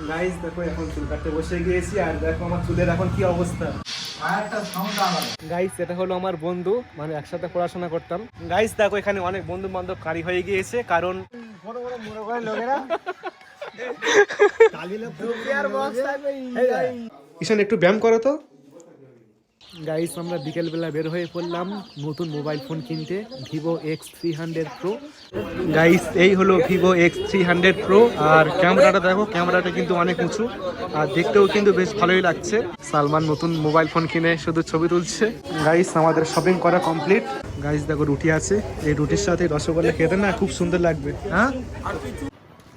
Guys দেখো এখন চুল কাটতে বসে গিয়েছি আর দেখো আমার চুলের এখন কি অবস্থা। গাইস এটা হলো আমার বন্ধু মানে একসাথে পড়াশোনা করতাম। গাইস দেখো এখানে অনেক বন্ধু বান্ধব কারি হয়ে গিয়েছে কারণ বড় বড় লোকেরা। একটু ব্যায়াম করো তো। গাইস আমরা বিকেলবেলা বের হয়ে পড়লাম নতুন মোবাইল ফোন কিনতে, Vivo X three hundred Pro guys এই হলো Vivo X three hundred Pro আর ক্যামেরাটা দেখো, ক্যামেরাটা কিন্তু অনেক উঁচু, আর দেখতেও কিন্তু বেশ ভালোই লাগছে। সালমান নতুন মোবাইল ফোন কিনে শুধু ছবি তুলছে। গাইস আমাদের শপিং করা কমপ্লিট গাইস দেখো রুটি আছে, এই রুটির সাথে রসগোল্লা খেতে না খুব সুন্দর লাগবে হ্যাঁ?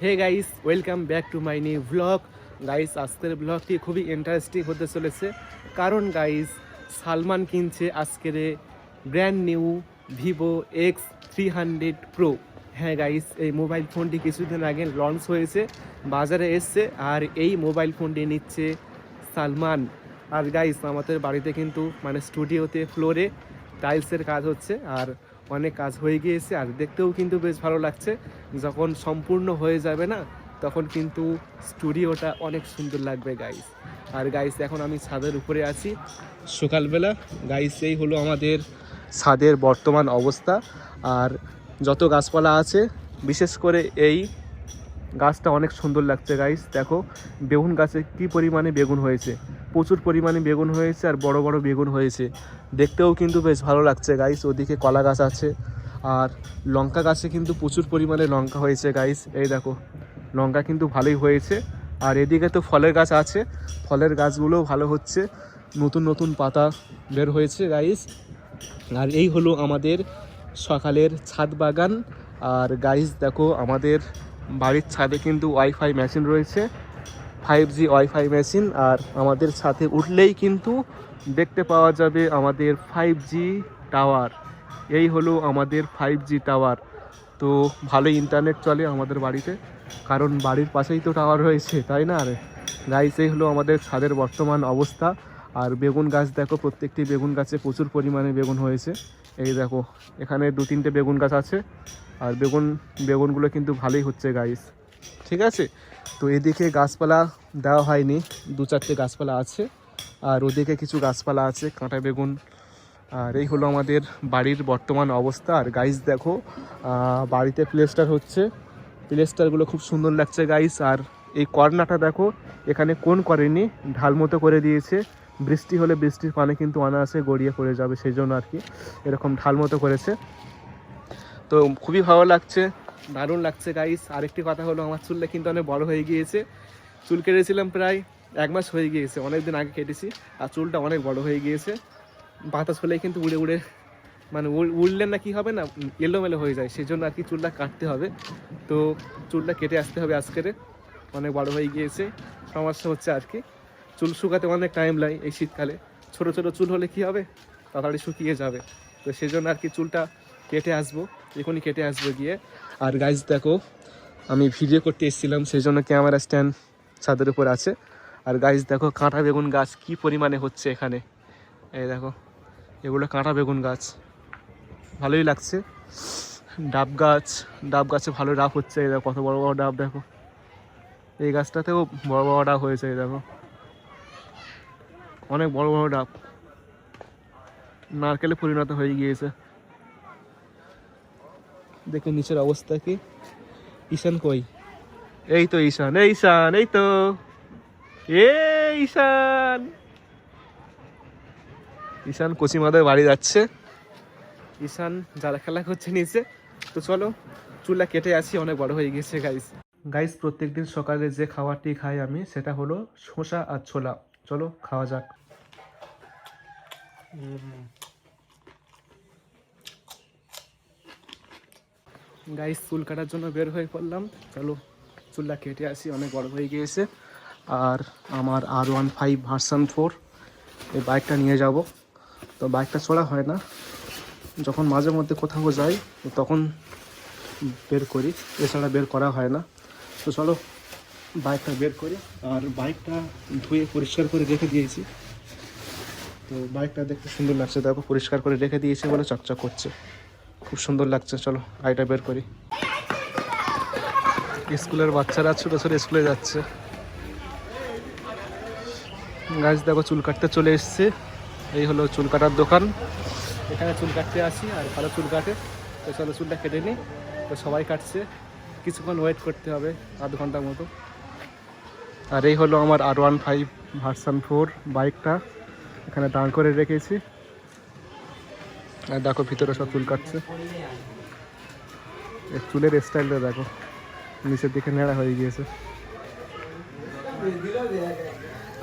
Hey guys welcome back to my new blog guys আজকের ব্লগটি খুবই ইন্টারেস্টিং হতে চলেছে। কারণ গাইস সালমান কিনছে আজকের brand new Vivo X three hundred Pro. হ্যাঁ গাইস এই মোবাইল ফোনটি কিছুদিন আগে লঞ্চ হয়েছে, বাজারে এসছে, আর এই মোবাইল ফোনটি নিচ্ছে সালমান। আর গাইস আমাদের বাড়িতে কিন্তু মানে স্টুডিওতে ফ্লোরে টাইলসের কাজ হচ্ছে, আর অনেক কাজ হয়ে গিয়েছে, আর দেখতেও কিন্তু বেশ ভালো লাগছে। যখন সম্পূর্ণ হয়ে যাবে না, তখন কিন্তু স্টুডিওটা অনেক সুন্দর লাগবে গাইস আর গাইস এখন আমি ছাদের উপরে আছি। সকালবেলা গাইস এই হলো আমাদের ছাদের বর্তমান অবস্থা। আর যত গাছপালা আছে, বিশেষ করে এই গাছটা অনেক সুন্দর লাগছে গাইস দেখো। বেগুন গাছে কি পরিমাণে বেগুন হয়েছে? প্রচুর পরিমাণে বেগুন হয়েছে আর বড় বড় বেগুন হয়েছে। দেখতেও কিন্তু বেশ ভালো লাগছে গাইস ওদিকে কলা গাছ আছে। আর লঙ্কা গাছে কিন্তু প্রচুর পরিমাণে লঙ্কা হয়েছে গাইস এই দেখো। লঙ্কা কিন্তু ভালোই হয়েছে। আর এদিকে তো ফলের গাছ আছে। ফলের গাছগুলোও ভালো হচ্ছে। নতুন নতুন পাতা বের হয়েছে গাইস আর এই হলো আমাদের সকালের ছাদ বাগান। আর গাইস দেখো, আমাদের বাড়ির ছাদে কিন্তু ওয়াইফাই মেশিন রয়েছে। ফাইভ জি ওয়াইফাই মেশিন আর আমাদের ছাদে উঠলেই কিন্তু দেখতে পাওয়া যাবে আমাদের ফাইভ জি টাওয়ার এই হলো আমাদের ফাইভ জি টাওয়ার তো ভালো ইন্টারনেট চলে আমাদের বাড়িতে। কারণ বাড়ির পাশেই তো টাওয়ার রয়েছে, তাই না? আর গাইস এই হলো আমাদের ছাদের বর্তমান অবস্থা। আর বেগুন গাছ দেখো, প্রত্যেকটি বেগুন গাছে প্রচুর পরিমাণে বেগুন হয়েছে। এই দেখো, এখানে দু তিনটে বেগুন গাছ আছে। আর বেগুন, বেগুনগুলো কিন্তু ভালোই হচ্ছে গাইস ঠিক আছে? তো এদিকে গাছপালা দেওয়া হয়নি, দু চারটে গাছপালা আছে। আর ওদিকে কিছু গাছপালা আছে, কাঁটা বেগুন। আর এই হলো আমাদের বাড়ির বর্তমান অবস্থা। আর গাইস দেখো বাড়িতে প্লেস্টার হচ্ছে। প্লেস্টারগুলো খুব সুন্দর লাগছে গাইস আর এই কর্নাটা দেখো, এখানে কোন করেনি, ঢাল মতো করে দিয়েছে। বৃষ্টি হলে বৃষ্টির পানি কিন্তু অনায়াসে গড়িয়ে পড়ে যাবে সেই জন্য আর কি এরকম ঢাল মতো করেছে। তো খুবই ভালো লাগছে, দারুণ লাগছে গাইস আরেকটি কথা হলো, আমার চুলটা কিন্তু অনেক বড় হয়ে গিয়েছে। চুল কেটেছিলাম প্রায় এক মাস হয়ে গিয়েছে অনেক দিন আগে কেটেছি, আর চুলটা অনেক বড় হয়ে গিয়েছে। বাতাস হলেই কিন্তু উড়ে উড়ে মানে উড়- উড়লে না কি হবে না, এলোমেলো হয়ে যায়। সেই জন্য আর কি চুলটা কাটতে হবে। তো চুলটা কেটে আসতে হবে আজকের। অনেক বড় হয়ে গিয়েছে। সমস্যা হচ্ছে আর কি। চুল শুকাতে অনেক টাইম লাগে এই শীতকালে। ছোট ছোট চুল হলে কি হবে? তাড়াতাড়ি শুকিয়ে যাবে। তো সেই জন্য আর কি চুলটা কেটে আসব। এখনই কেটে আসব গিয়ে। আর গাইজ দেখো, আমি ভিডিও করতে এসেছিলাম। সেই জন্য ক্যামেরা স্ট্যান্ড ছাদের উপর আছে। আর গাইজ দেখো, কাঁটা বেগুন গাছ কি পরিমাণে হচ্ছে এখানে? এই দেখো, এগুলো কাঁটা বেগুন গাছ। ভালোই লাগছে। ডাব গাছ, ডাব গাছে ভালো ডাব হচ্ছে, এই দেখো কত বড় বড় ডাব, দেখো। এই গাছটাতেও বড় বড় ডাব হয়েছে, এই দেখো। অনেক বড় বড় ডাব। নারকেলে পরিণত হয়ে গিয়েছে। দেখে নিচের অবস্থা কি? ঈশান কই? এই তো ঈশান, এই ঈশান, এই তো। এ ঈশান। ঈশান কচিমাদের বাড়ি যাচ্ছে। ঈশান যারা খেলা করছে নিচে। তো চলো চুলা কেটে আসি অনেক বড় হয়ে গেছে গাইস গাইস প্রত্যেকদিন সকালে যে খাবারটি খাই আমি সেটা হলো শসা আর ছোলা। চলো খাওয়া যাক। গাইস চুল কাটার জন্য বের হয়ে পড়লাম। চলো চুলটা কেটে আসি অনেক বড় হয়ে গিয়েছে আর আমার R one five version four এই বাইকটা নিয়ে যাব। তো বাইকটা চড়া হয় না। যখন মাঝে মধ্যে কোথাও যাই, তখন বের করি। এছাড়া বের করা হয় না। তো চলো, বাইকটা বের করি। আর বাইকটা ধুয়ে পরিষ্কার করে রেখে দিয়েছি। তো বাইকটা দেখতে সুন্দর লাগছে। দেখো, পরিষ্কার করে রেখে দিয়েছে বলে চকচক করছে। খুব সুন্দর লাগছে। চলো গাড়িটা বের করি। স্কুলের বাচ্চারা ছোটো ছোটো স্কুলে যাচ্ছে। গাছ দেখো, চুল কাটতে চলে এসছে। এই হলো চুল কাটার দোকান। এখানে চুল কাটতে আসি আর ভালো চুল কাটে। তো চলো চুলটা কেটে নিই। তো সবাই কাটছে। কিছুক্ষণ ওয়েট করতে হবে, আধ ঘণ্টার মতো। আর এই হলো আমার R one five version four বাইকটা এখানে দাঁড় করে রেখেছি। আর দেখো ভিতরে সব চুল কাটছে। চুলের স্টাইলটা দেখো। নিচের দিকে নেড়া হয়ে গিয়েছে।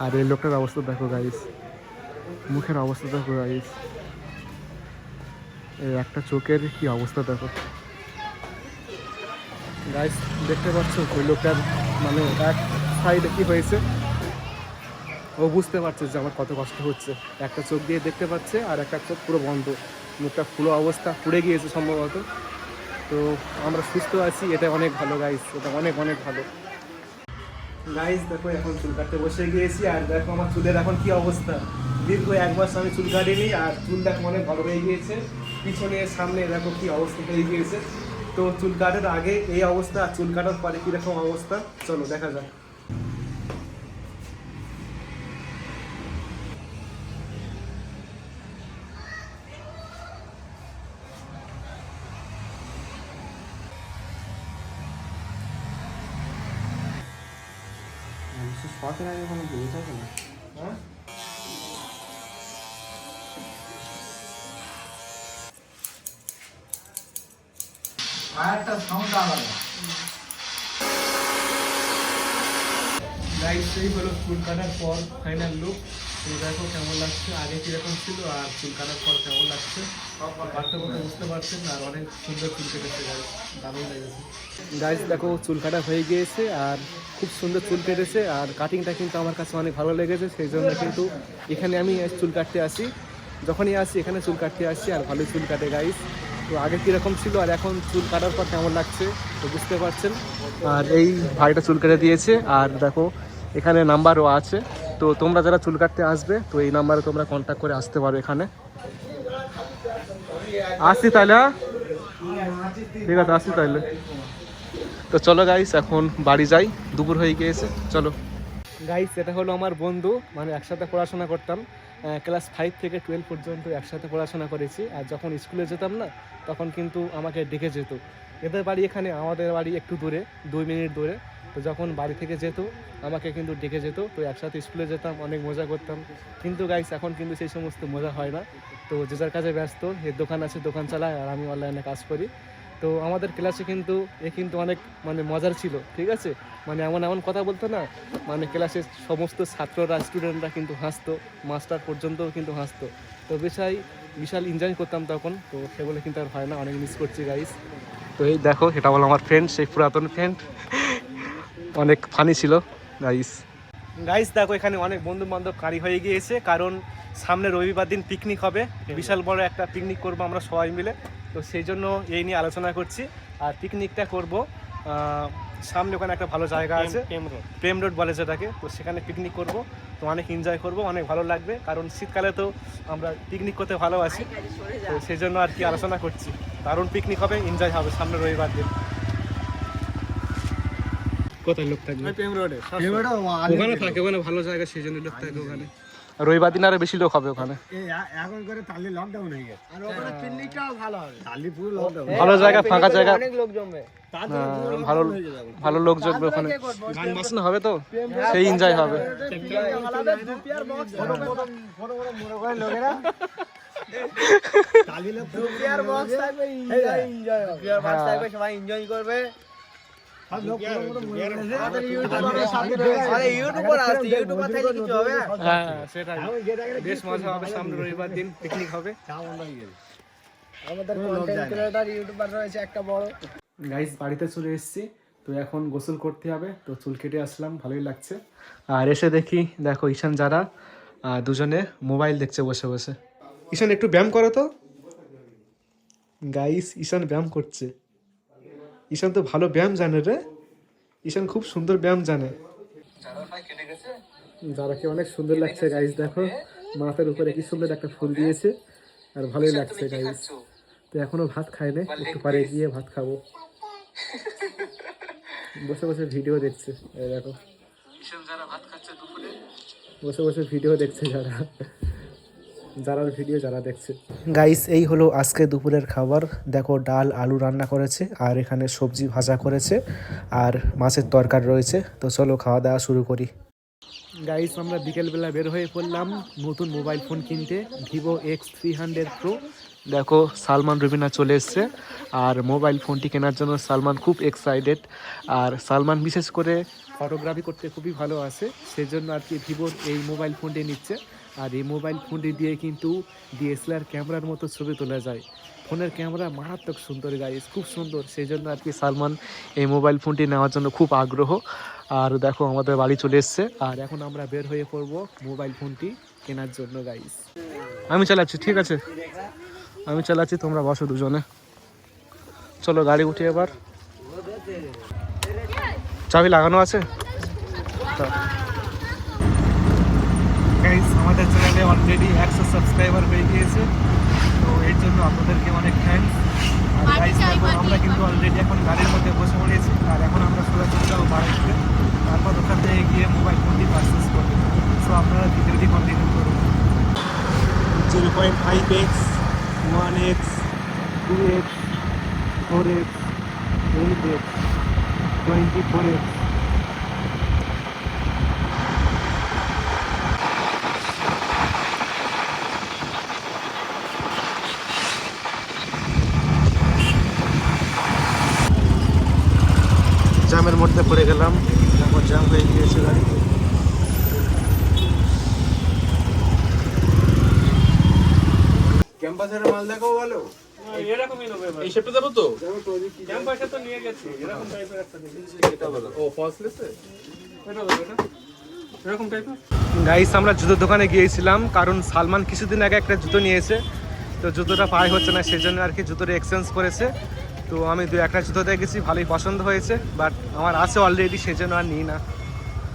আর এই লোকটার অবস্থা দেখো গাইস মুখের অবস্থা দেখো গাইস একটা চোখের কি অবস্থা দেখো। গাইস দেখতে পাচ্ছ, ওই লোকটার মানে এক সাইডে কি হয়েছে? ও বুঝতে পারছে যে আমার কত কষ্ট হচ্ছে। একটা চোখ দিয়ে দেখতে পাচ্ছে আর একটা চোখ পুরো বন্ধ। মুখটা পুরো অবস্থা, পুড়ে গিয়েছে সম্ভবত। তো আমরা সুস্থ আছি, এটা অনেক ভালো গাইস এটা অনেক অনেক ভালো। গাইস দেখো, এখন চুল কাটতে বসে গিয়েছি আর দেখো আমার চুলের এখন কি অবস্থা। দীর্ঘ এক মাস আমি চুল কাটিনি আর চুল দেখো অনেক ভালো হয়ে গিয়েছে। পিছনে সামনে দেখো কি অবস্থা হয়ে গিয়েছে। তো চুল কাটার আগে এই অবস্থা আর চুল কাটার পরে কীরকম অবস্থা? চলো দেখা যাক। শখের আগে কোনো থাকে না হ্যাঁ? একটা সাউন্ড আলাদা। গাইস এই হলো চুল কাটার পর ফাইনাল লুক তো দেখো কেমন লাগছে আগে কীরকম ছিল আর চুল কাটার পর কেমন লাগছে। পার্থক্য বুঝতে পারছেন আর অনেক সুন্দর চুল কেটেছে গাইস দারুণ লেগেছে। গাইস দেখো চুল কাটা হয়ে গিয়েছে আর খুব সুন্দর চুল কেটেছে আর কাটিংটা কিন্তু আমার কাছে অনেক ভালো লেগেছে সেই জন্য কিন্তু এখানে আমি চুল কাটতে আসি। যখনই আসি এখানে চুল কাটতে আসি আর ভালোই চুল কাটে গাইস তো আগে কীরকম ছিল আর এখন চুল কাটার পর কেমন লাগছে তো বুঝতে পারছেন। আর এই ভাইটা চুল কেটে দিয়েছে আর দেখো এখানে নাম্বারও আছে। তো তোমরা যারা চুল কাটতে আসবে তো এই নাম্বারে তোমরা কন্ট্যাক্ট করে আসতে পারো এখানে। আসি তাহলে হ্যাঁ? ঠিক আছে আসি তাহলে। তো চলো গাইস এখন বাড়ি যাই দুপুর হয়ে গিয়েছে চলো। গাইস এটা হলো আমার বন্ধু মানে একসাথে পড়াশোনা করতাম। ক্লাস ফাইভ থেকে টুয়েলভ পর্যন্ত একসাথে পড়াশোনা করেছি। আর যখন স্কুলে যেতাম না, তখন কিন্তু আমাকে ডেকে যেত। এদের বাড়ি এখানে, আমাদের বাড়ি একটু দূরে, দুই মিনিট দূরে। তো যখন বাড়ি থেকে যেত, আমাকে কিন্তু ডেকে যেত। তো একসাথে স্কুলে যেতাম, অনেক মজা করতাম। কিন্তু গাইস এখন কিন্তু সেই সমস্ত মজা হয় না। তো যে যার কাজে ব্যস্ত, এর দোকান আছে, দোকান চালায়, আর আমি অনলাইনে কাজ করি। তো আমাদের ক্লাসে কিন্তু এ কিন্তু অনেক মানে মজার ছিল ঠিক আছে? মানে এমন এমন কথা বলতো না মানে ক্লাসের সমস্ত ছাত্ররা স্টুডেন্টরা কিন্তু হাসতো মাস্টার পর্যন্তও কিন্তু হাসতো। তো বিশাল বিশাল এনজয় করতাম তখন তো সেগুলো কিন্তু আর হয় না অনেক মিস করছি গাইস তো এই দেখো এটা হলো আমার ফ্রেন্ড সেই পুরাতন ফ্রেন্ড অনেক ফানি ছিল গাইস গাইস দেখো এখানে অনেক বন্ধু বান্ধব কারি হয়ে গিয়েছে কারণ সামনে রবিবার দিন পিকনিক হবে। বিশাল বড় একটা পিকনিক করব আমরা সবাই মিলে। তো সেই জন্য এই নিয়ে আলোচনা করছি। আর পিকনিকটা করব সামনে ওখানে একটা ভালো জায়গা আছে। প্রেম রোড বলে যেটাকে। তো সেখানে পিকনিক করব। তো অনেক এনজয় করব অনেক ভালো লাগবে। কারণ শীতকালে তো আমরা পিকনিক করতে ভালোবাসি। তো সেই জন্য আর কি আলোচনা করছি। দারুণ পিকনিক হবে এনজয় হবে সামনে রবিবার দিন। কোথায় লোক থাকবে? প্রেম রোডে ওখানে থাকে ওখানে ভালো জায়গা সেই জন্য লোক থাকে ওখানে। রবিবার দিন আরও বেশি লোক হবে ওখানে। এখন করে তালি লকডাউন হয়ে গেছে। আর ওখানে পিকনিকটাও ভালো হবে। তালি পুরো লকডাউন ভালো জায়গা ফাঁকা জায়গা। অনেক লোক জমবে। ভালো ভালো লোক জমবে ওখানে। গান বাজনা হবে তো? সেই এনজয় হবে। লোকেরা। তালি লোক এনজয় এনজয় বিয়ার বক্স হ্যাঁ। থাকবে সবাই এনজয় করবে। বেশ মজা হবে সামনে রবিবার দিন পিকনিক হবে আমাদের কন্টেন্ট ক্রিয়েটর ইউটিউবার রয়েছে একটা বড় গাইস বাড়িতে চলে এসেছি। তো এখন গোসল করতে হবে। তো চুল কেটে আসলাম ভালোই লাগছে। আর এসে দেখি দেখো ঈশান যারা আহ, দুজনে মোবাইল দেখছে বসে বসে। ঈশান একটু ব্যায়াম করো তো। গাইস ঈশান ব্যায়াম করছে। ঈশান তো ভালো ব্যায়াম জানে রে। ঈশান খুব সুন্দর ব্যায়াম জানে। যারাকে অনেক সুন্দর লাগছে গাইস দেখো। মাথার উপরে কি সুন্দর একটা ফুল দিয়েছে আর ভালোই লাগছে গাইস তো এখনও ভাত খাই না একটু পরে গিয়ে ভাত খাব। বসে বসে ভিডিও দেখছে দেখো। যারা ভাত খাচ্ছে বসে বসে ভিডিও দেখছে যারা। যারা ভিডিও যারা দেখছে। গাইস এই হলো আজকে দুপুরের খাবার। দেখো ডাল আলু রান্না করেছে আর এখানে সবজি ভাজা করেছে আর মাছের তরকারি রয়েছে। তো চলো খাওয়া দাওয়া শুরু করি। গাইস আমরা বিকেলবেলা বের হয়ে পড়লাম নতুন মোবাইল ফোন কিনতে Vivo X three hundred Pro দেখো সালমান রুবিনা চলে এসছে আর মোবাইল ফোনটি কেনার জন্য সালমান খুব এক্সাইটেড আর সালমান বিশেষ করে ফটোগ্রাফি করতে খুবই ভালো আছে সেজন্য আর কি ভিভোর এই মোবাইল ফোনটি নিচ্ছে। আর এই মোবাইল ফোনটি দিয়ে কিন্তু ডিএসএলআর ক্যামেরার মতো ছবি তোলা যায়। ফোনের ক্যামেরা মারাত্মক সুন্দর গাইস খুব সুন্দর। সেই জন্য আর কি সালমান এই মোবাইল ফোনটি নেওয়ার জন্য খুব আগ্রহ। আর দেখো আমাদের বাড়ি চলে এসছে। আর এখন আমরা বের হয়ে পড়ব মোবাইল ফোনটি কেনার জন্য গাইস আমি চালাচ্ছি, ঠিক আছে? আমি চালাচ্ছি, তোমরা বসো দুজনে। চলো গাড়ি উঠি এবার। চাবি লাগানো আছে? আমাদের চ্যানেলে অলরেডি একশো সাবস্ক্রাইবার হয়ে গিয়েছে। তো এর জন্য আপনাদেরকে অনেক থ্যাঙ্কস আর গাইস আমরা কিন্তু অলরেডি এখন গাড়ির মধ্যে বসে পড়েছি। আর এখন আমরা সোজা চলে যাব বাড়িতে। তারপর ওখান থেকে গিয়ে মোবাইল ফোনটি পারচেস করব। সো আপনারা ভিডিওটি কন্টিনিউ করুন। Zero point five x one x two x four x eight x twenty four x জ্যামের মধ্যে পড়ে গেলাম। তারপর জ্যাম হয়ে গিয়েছে গাড়ি। ক্যাম্পাসের মাল দেখো বলো। এই শেপটা দেবো তো? ও ফলসলেসে এরকম টাইপের গাইস আমরা জুতোর দোকানে গিয়েছিলাম কারণ সালমান কিছুদিন আগে একটা জুতো নিয়েছে তো জুতোটা পায়ে হচ্ছে না সেই জন্য আর কি জুতোটা এক্সচেঞ্জ করেছে। তো আমি দু একটা জুতোতে গেছি ভালোই পছন্দ হয়েছে বাট আমার আছে অলরেডি সেই জন্য আর নিই না।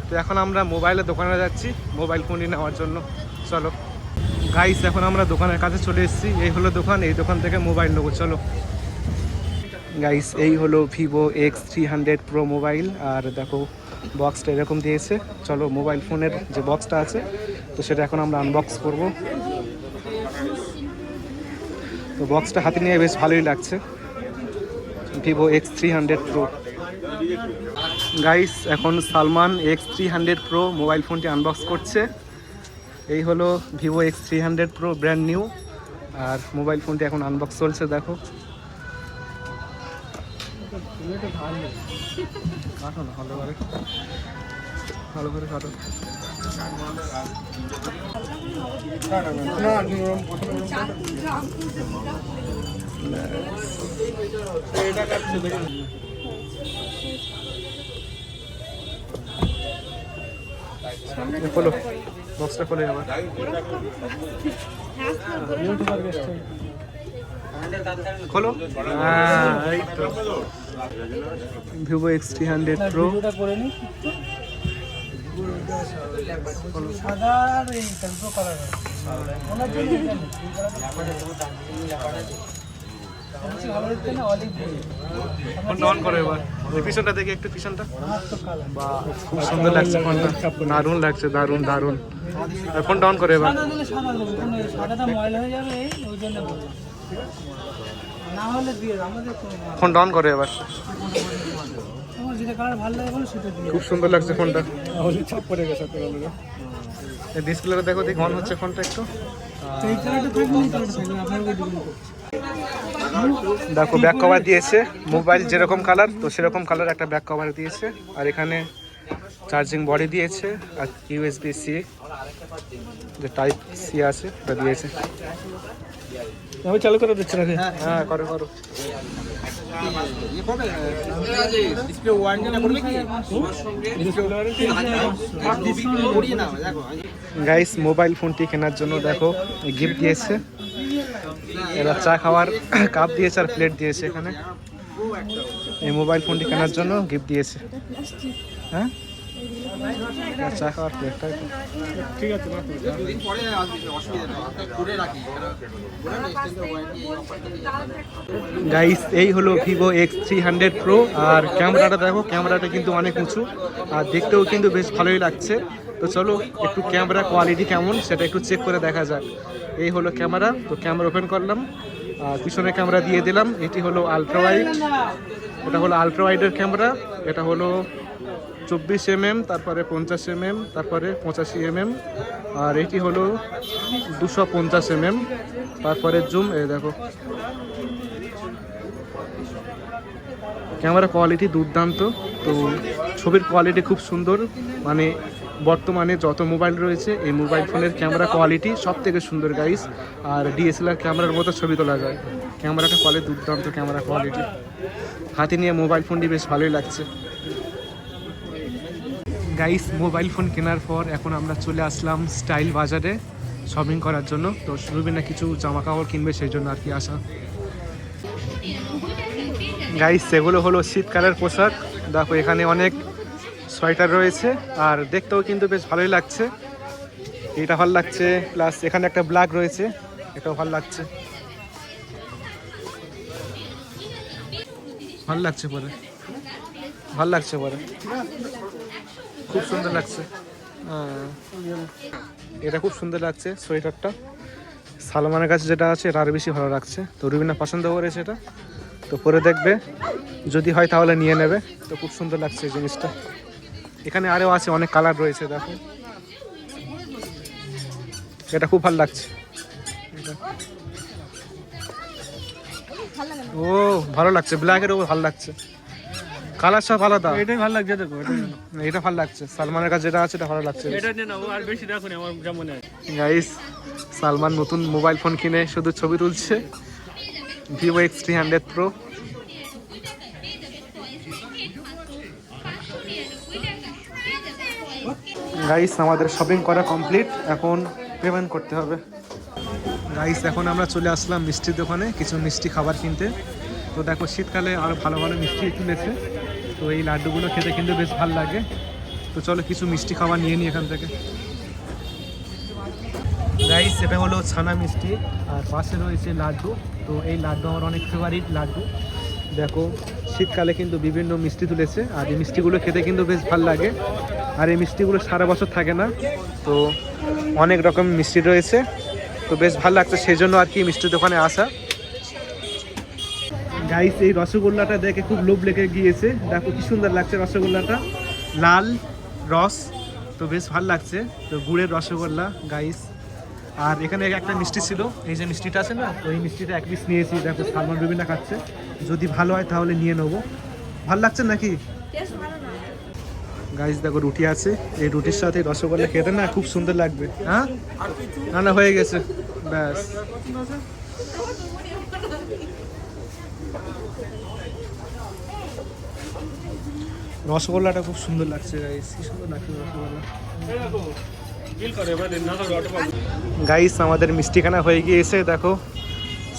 তো এখন আমরা মোবাইলের দোকানে যাচ্ছি, মোবাইল ফোনই নেওয়ার জন্য। চলো। গাইস এখন আমরা দোকানের কাছে চলে এসেছি, এই হলো দোকান, এই দোকান থেকে মোবাইল নেব, চলো। গাইস এই হলো Vivo X three hundred Pro mobile, আর দেখো বক্সটা এরকম দিয়েছে। চলো, মোবাইল ফোনের যে বক্সটা আছে, তো সেটা এখন আমরা আনবক্স করব। তো বক্সটা হাতে নিয়ে বেশ ভালোই লাগছে। Vivo X three hundred Pro guys এখন Salman X three hundred Pro mobile ফোনটি আনবক্স করছে। এই হলো Vivo X three hundred Pro brand new আর মোবাইল ফোনটি এখন আনবক্স চলছে, দেখো। ভালো করে। কাটো। খোলো বক্সটা খোলে আবার খোলো হ্যাঁ এই তো। Vivo X three hundred Pro সাদা অন এবার। পিছনটা দেখি একটু পিছনটা। খুব সুন্দর লাগছে ফোনটা। দারুণ লাগছে দারুণ দারুণ। অন করো এবার। সাদা দিলে সাদা দেবো কোনো সাদাটা ময়লা যাবে এই ওই জন্য বলছি। না হলে দিয়ে দাও, আমাদের কোনো ব্যাপার ফোনটা অন করো এবার খুব সুন্দর লাগছে ফোনটা ডিসপ্লেটা দেখো দেখি অন হচ্ছে ফোনটা একটু দেখো ব্যাক কভার দিয়েছে। মোবাইল যেরকম কালার তো সেরকম কালার একটা ব্যাক কভার দিয়েছে। আর এখানে চার্জিং বডি দিয়েছে আর ইউএসবি সি যে টাইপ সি আছে ওটা দিয়েছে। আমি চালু করে দিচ্ছি নাকি? হ্যাঁ করো করো। ডিসপ্লে ওয়ারেন্টি করবে কি গাইস মোবাইল ফোনটি কেনার জন্য দেখো গিফট দিয়েছে। এরা চা খাওয়ার কাপ দিয়েছে আর প্লেট দিয়েছে এখানে। এই মোবাইল ফোনটি কেনার জন্য গিফট দিয়েছে। হ্যাঁ? চা খাওয়ার ঠিক আছে গাইস এই হলো Vivo X three hundred Pro আর ক্যামেরাটা দেখো ক্যামেরাটা কিন্তু অনেক উঁচু আর দেখতেও কিন্তু বেশ ভালোই লাগছে। তো চলো একটু ক্যামেরা কোয়ালিটি কেমন সেটা একটু চেক করে দেখা যাক। এই হলো ক্যামেরা। তো ক্যামেরা ওপেন করলাম। আর পিছনে ক্যামেরা দিয়ে দিলাম। এটি হলো আলট্রা ওয়াইড এটা হলো আলট্রা ওয়াইডের ক্যামেরা। এটা হলো চব্বিশ এমএম, তারপরে পঞ্চাশ এমএম, তারপরে পঁচাশি এমএম। আর এটি হলো দুশো পঞ্চাশ এমএম। তারপরে জুম এ দেখো। ক্যামেরা কোয়ালিটি দুর্দান্ত। তো ছবির কোয়ালিটি খুব সুন্দর। মানে বর্তমানে যত মোবাইল রয়েছে, এই মোবাইল ফোনের ক্যামেরা কোয়ালিটি সব থেকে সুন্দর গাইস আর ডিএসএলআর ক্যামেরার মতো ছবি তোলা যায়। ক্যামেরাটা কোয়ালিটি দুর্দান্ত ক্যামেরা কোয়ালিটি হাতে নিয়ে মোবাইল ফোনটি বেশ ভালোই লাগছে। গাইস মোবাইল ফোন কেনার পর এখন আমরা চলে আসলাম স্টাইল বাজারে শপিং করার জন্য। তো রুবিনা কিছু জামা কাপড় কিনবে, সেই জন্য আর কি আসা। গাইস সেগুলো হলো শীতকালের পোশাক। দেখো, এখানে অনেক সোয়েটার রয়েছে, আর দেখতেও কিন্তু বেশ ভালোই লাগছে। এটা ভালো লাগছে, প্লাস এখানে একটা ব্ল্যাক রয়েছে, এটাও ভালো লাগছে। ভালো লাগছে পরে। ভালো লাগছে পরে। খুব সুন্দর লাগছে। হ্যাঁ। এটা খুব সুন্দর লাগছে, সোয়েটারটা। সালমানের কাছে যেটা আছে এটা আরও বেশি ভালো লাগছে। তো রুবিনা পছন্দ করেছে এটা। তো পরে দেখবে। যদি হয় তাহলে নিয়ে নেবে। তো খুব সুন্দর লাগছে এই জিনিসটা। এখানে আরও আছে অনেক কালার রয়েছে দেখো। এটা খুব ভালো লাগছে। ও ভালো লাগছে। ব্ল্যাকের ওপর ভালো লাগছে। কালার সব আলাদা। এটাই ভালো লাগছে দেখো এটা ভালো লাগছে। সালমানের কাছে যেটা আছে এটা ভালো লাগছে। এটা নিয়ে নাও আর বেশি রাখুন আমার যা মনে হয় গাইস সালমান নতুন মোবাইল ফোন কিনে শুধু ছবি তুলছে। Vivo X three hundred Pro guys আমাদের শপিং করা কমপ্লিট এখন পেমেন্ট করতে হবে। গাইস এখন আমরা চলে আসলাম মিষ্টির দোকানে কিছু মিষ্টি খাবার কিনতে। তো দেখো, শীতকালে আরও ভালো ভালো মিষ্টি তুলেছে তো এই লাড্ডুগুলো খেতে কিন্তু বেশ ভালো লাগে। তো চলো কিছু মিষ্টি খাবার নিয়ে নিই এখান থেকে। গাইস এটা হলো ছানা মিষ্টি, আর পাশে রয়েছে লাড্ডু। তো এই লাড্ডু আমার অনেক ফেভারিট লাড্ডু। দেখো, শীতকালে কিন্তু বিভিন্ন মিষ্টি তুলেছে, আর এই মিষ্টিগুলো খেতে কিন্তু বেশ ভালো লাগে। আর এই মিষ্টিগুলো সারা বছর থাকে না, তো অনেক রকম মিষ্টি রয়েছে। তো বেশ ভালো লাগছে, সেই জন্য আর কি মিষ্টির দোকানে আসা। গাইস এই রসগোল্লাটা দেখে খুব লোভ লেগে গিয়েছে। দেখো কি সুন্দর লাগছে রসগোল্লাটা। লাল, রস, তো বেশ ভালো লাগছে। তো গুড়ের রসগোল্লা গাইস আর এখানে একটা মিষ্টি ছিল, এই যে মিষ্টিটা আছে না, তো এই মিষ্টিটা এক পিস নিয়েছি। দেখো সালমান রুবিনা খাচ্ছে। যদি ভালো হয় তাহলে নিয়ে নেব। ভালো লাগছে নাকি? গাইস দেখো রুটি আছে। এই রুটির সাথে রসগোল্লা খেতে না খুব সুন্দর লাগবে। হ্যাঁ? না না হয়ে গেছে। ব্যাস। রসগোল্লাটা খুব সুন্দর লাগছে গাইস কি সুন্দর লাগছে রসগোল্লা। গাইস আমাদের মিষ্টিখানা হয়ে গিয়েছে দেখো।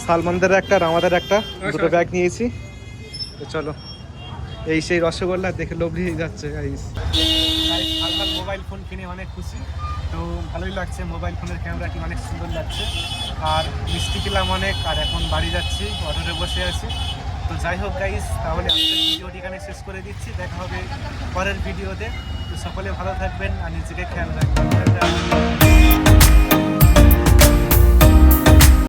সালমানদের একটা আর আমাদের একটা দুটো ব্যাগ নিয়েছি। তো চলো। এই সেই রসগোল্লা দেখে লোভ হয়ে যাচ্ছে গাইস মোবাইল ফোন কিনে অনেক খুশি। তো ভালোই লাগছে মোবাইল ফোনের ক্যামেরাটি অনেক সুন্দর লাগছে। আর মিষ্টি খেলাম অনেক, আর এখন বাড়ি যাচ্ছি অটোতে বসে আছি। তো যাই হোক গাইস তাহলে আজকের ভিডিওটি এখানে শেষ করে দিচ্ছি। দেখা হবে পরের ভিডিওতে। তো সকলে ভালো থাকবেন, আর নিজেকে খেয়াল রাখবেন।